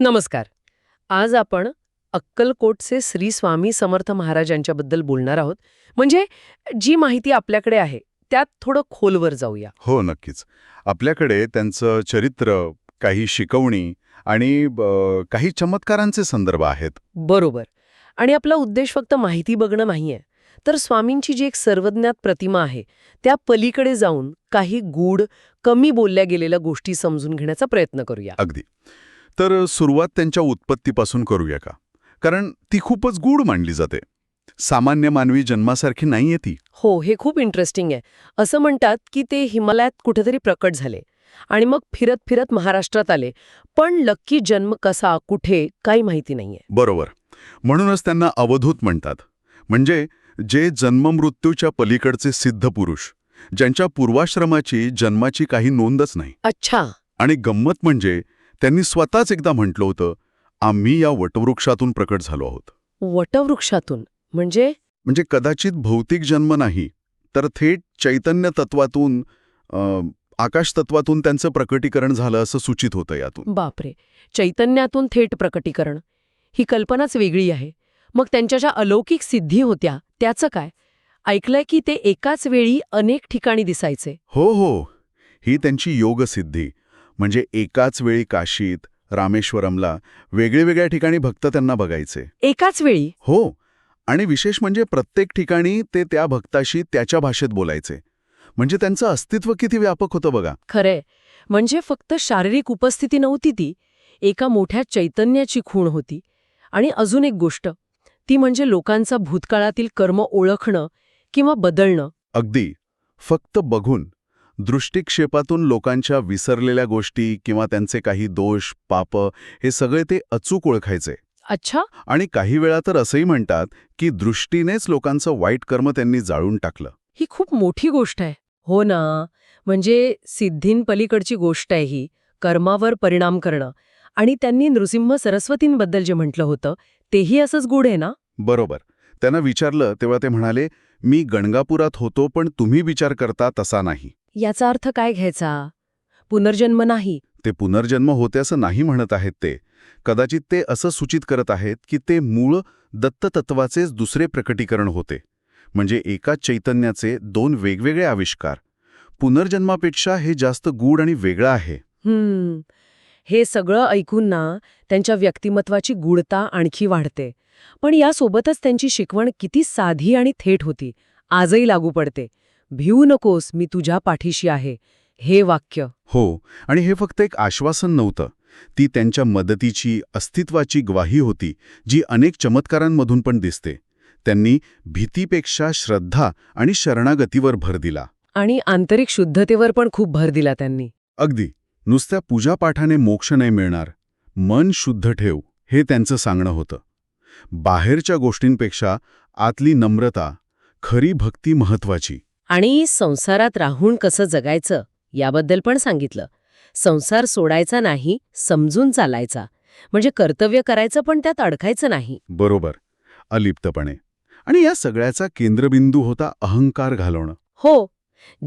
नमस्कार. आज आपण अक्कलकोटचे श्री स्वामी समर्थ महाराजांच्याबद्दल बोलणार आहोत. म्हणजे जी माहिती आपल्याकडे आहे त्यात थोडं खोलवर जाऊया. हो नक्कीच. आपल्याकडे त्यांचं चरित्र काही शिकवणी आणि काही चमत्कारांचे संदर्भ आहेत. बरोबर. आणि आपला उद्देश फक्त माहिती बघणं नाहीये. तर स्वामींची जी एक सर्वज्ञात प्रतिमा आहे त्या पलीकडे जाऊन काही गूढ कमी बोलल्या गेलेल्या गोष्टी समजून घेण्याचा प्रयत्न करूया. अगदी. तर सुरुवात त्यांच्या उत्पत्तीपासून करूया का? कारण ती खूपच गूढ मानली जाते. सामान्य मानवी जन्मासारखी नाहीये ती. हो हे खूप इंटरेस्टिंग आहे. असं म्हणतात की ते हिमालयात कुठेतरी प्रकट झाले आणि मग फिरत फिरत महाराष्ट्रात आले. पण लक्की जन्म कसा कुठे काही माहिती नाहीये. बरोबर. म्हणूनच त्यांना अवधूत म्हणतात. म्हणजे जे जन्ममृत्यूच्या पलीकडचे सिद्ध पुरुष ज्यांच्या पूर्वाश्रमाची जन्माची काही नोंदच नाही. अच्छा. आणि गंमत म्हणजे त्यांनी स्वतःच एकदा म्हटलं होतं आम्ही या वटवृक्षातून प्रकट झालो आहोत. वटवृक्षातून? म्हणजे? म्हणजे कदाचित भौतिक जन्म नाही तर थेट चैतन्य तत्वातून आकाश तत्वातून त्यांचं प्रकटीकरण झालं असं सूचित होतं यातून. बापरे! चैतन्यातून थेट प्रकटीकरण. ही कल्पनाच वेगळी आहे. मग त्यांच्या ज्या अलौकिक सिद्धी होत्या त्याचं काय? ऐकलंय की ते एकाच वेळी अनेक ठिकाणी दिसायचे? हो हो. ही त्यांची योगसिद्धी. म्हणजे एकाच वेळी काशीत रामेश्वरमला वेगळ्या ठिकाणी भक्त त्यांना बघायचे. एकाच वेळी? हो. आणि विशेष म्हणजे प्रत्येक ठिकाणी ते त्या भक्ताशी त्याच्या भाषेत बोलायचे. म्हणजे त्यांचं अस्तित्व किती व्यापक होतं बघा. खरंय. म्हणजे फक्त शारीरिक उपस्थिती नव्हती ती एका मोठ्या चैतन्याची खूण होती. आणि अजून एक गोष्ट ती म्हणजे लोकांचा भूतकाळातील कर्म ओळखणं किंवा बदलणं. अगदी. फक्त बघून. दृष्टिक्षेपातून लोकांच्या विसरलेल्या गोष्टी किंवा त्यांचे काही दोष पाप हे सगळे ते अचूक ओळखायचे. अच्छा. आणि काही वेळा तर असंही म्हणतात की दृष्टीनेच लोकांचं वाईट कर्म त्यांनी जाळून टाकलं. ही खूप मोठी गोष्ट आहे. हो ना. म्हणजे सिद्धींपलीकडची गोष्ट आहे ही कर्मावर परिणाम करणं. आणि त्यांनी नृसिंह सरस्वतींबद्दल जे म्हटलं होतं तेही असंच गूढ आहे ना? बरोबर. त्यांना विचारलं तेव्हा ते म्हणाले मी गणगापुरात होतो पण तुम्ही विचार करता तसा नाही. याचा अर्थ काय घ्यायचा? पुनर्जन्म नाही. ते पुनर्जन्म होते असं नाही म्हणत आहेत ते. कदाचित ते असं सूचित करत आहेत की ते मूळ दत्ततत्वाचेच दुसरे प्रकटीकरण होते. म्हणजे एकाच चैतन्याचे दोन वेगवेगळे आविष्कार. पुनर्जन्मापेक्षा हे जास्त गूढ आणि वेगळं आहे. हम्म. हे सगळं ऐकून ना त्यांच्या व्यक्तिमत्वाची गूढता आणखी वाढते. पण यासोबतच त्यांची शिकवण किती साधी आणि थेट होती. आजही लागू पडते. भिवू नकोस मी तुझ्या पाठीशी आहे. हे वाक्य. हो आणि हे फक्त एक आश्वासन नव्हतं. ती त्यांच्या मदतीची अस्तित्वाची ग्वाही होती जी अनेक चमत्कारांमधून पण दिसते. त्यांनी भीतीपेक्षा श्रद्धा आणि शरणागतीवर भर दिला. आणि आंतरिक शुद्धतेवर पण खूप भर दिला त्यांनी. अगदी. नुसत्या पूजापाठाने मोक्ष नाही मिळणार. मन शुद्ध ठेव हे त्यांचं सांगणं होतं. बाहेरच्या गोष्टींपेक्षा आतली नम्रता खरी भक्ती महत्वाची आणि संसारात राहून कसं जगायचं याबद्दल पण सांगितलं. संसार सोडायचा नाही समजून चालायचा. म्हणजे कर्तव्य करायचं पण त्यात अडकायचं नाही. बरोबर. अलिप्तपणे. आणि या सगळ्याचा केंद्रबिंदू होता अहंकार घालवणं. हो.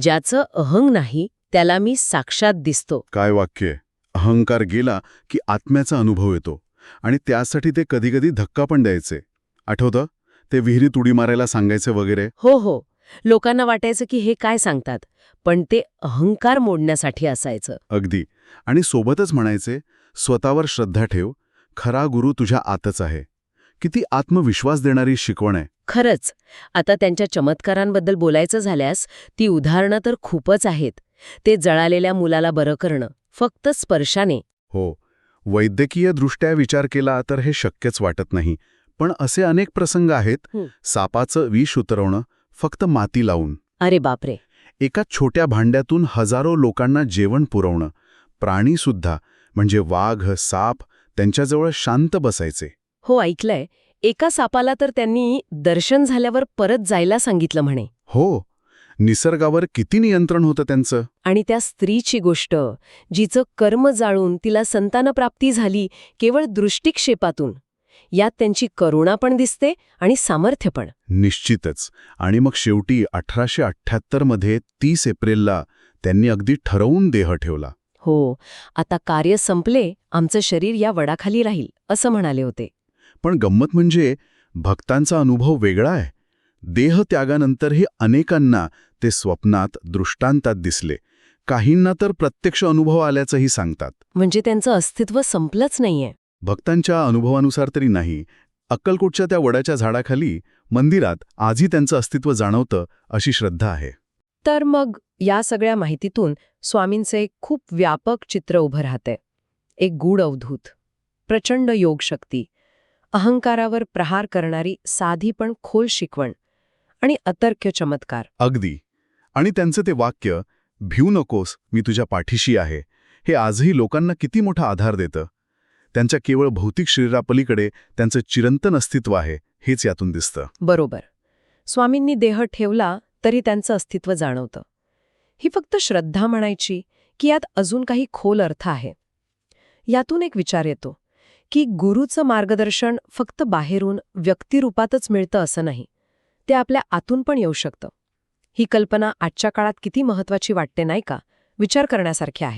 ज्याचं अहंग नाही त्याला मी साक्षात दिसतो. काय वाक्य? अहंकार गेला की आत्म्याचा अनुभव येतो आणि त्यासाठी ते कधीकधी धक्का पण द्यायचे. आठवतं? ते विहिरीत उडी मारायला सांगायचे वगैरे? हो हो. लोकांना वाटायचं की हे काय सांगतात पण ते अहंकार मोडण्यासाठी असायचं. अगदी. आणि सोबतच म्हणायचे स्वतःवर श्रद्धा ठेव खरा गुरु तुझ्या आतच आहे. किती आत्मविश्वास देणारी शिकवण आहे. खरंच. आता त्यांच्या चमत्कारांबद्दल बोलायचं झाल्यास ती उदाहरणं तर खूपच आहेत. ते जळालेल्या मुलाला बरं करणं फक्त स्पर्शाने. हो वैद्यकीय दृष्ट्या विचार केला तर हे शक्यच वाटत नाही पण असे अनेक प्रसंग आहेत. सापाचं विष उतरवणं फक्त माती लावून. अरे बापरे! एका छोट्या भांड्यातून हजारो लोकांना जेवण पुरवणं प्राणीसुद्धा म्हणजे वाघ साप त्यांच्याजवळ शांत बसायचे. हो ऐकलंय. एका सापाला तर त्यांनी दर्शन झाल्यावर परत जायला सांगितलं म्हणे. हो निसर्गावर किती नियंत्रण होतं त्यांचं? आणि त्या स्त्रीची गोष्ट जिचं कर्म जाळून तिला संतानप्राप्ती झाली केवळ दृष्टिक्षेपातून. यात त्यांची करुणा पण दिसते आणि सामर्थ्य पण. निश्चितच. आणि मग शेवटी अठराशे अठ्ठ्याहत्तरमध्ये तीस एप्रिलला त्यांनी अगदी ठरवून देह ठेवला. हो आता कार्य संपले आमचं शरीर या वडाखाली राहील असं म्हणाले होते. पण गंमत म्हणजे भक्तांचा अनुभव वेगळा आहे. देहत्यागानंतरही अनेकांना ते स्वप्नात दृष्टांतात दिसले. काहींना तर प्रत्यक्ष अनुभव आल्याचंही सांगतात. म्हणजे त्यांचं अस्तित्व संपलंच नाहीये. भक्तांच्या अनुभवानुसार तरी नाही. अक्कलकोटच्या त्या वडाच्या झाडाखाली मंदिरात आजही त्यांचं अस्तित्व जाणवतं अशी श्रद्धा आहे. तर मग या सगळ्या माहितीतून स्वामींचे एक खूप व्यापक चित्र उभं राहते एक गूढ अवधूत. प्रचंड योगशक्ती. अहंकारावर प्रहार करणारी साधी पण खोल शिकवण. आणि अतर्क्य चमत्कार. अगदी. आणि त्यांचं ते वाक्य भिऊ नकोस मी तुझ्या पाठीशी आहे हे आजही लोकांना किती मोठा आधार देतं. त्यांच्या केवळ भौतिक शरीरापलीकडे त्यांचं चिरंतन अस्तित्व आहे हेच यातून दिसतं. बरोबर. स्वामींनी देह ठेवला तरी त्यांचं अस्तित्व जाणवतं. ही फक्त श्रद्धा म्हणायची की यात अजून काही खोल अर्थ आहे. यातून एक विचार येतो की गुरुचं मार्गदर्शन फक्त बाहेरून व्यक्तिरूपातच मिळतं असं नाही. ते आपल्या आतून पण येऊ शकतं. ही कल्पना आजच्या काळात किती महत्वाची वाटते नाही का? विचार करण्यासारखी आहे.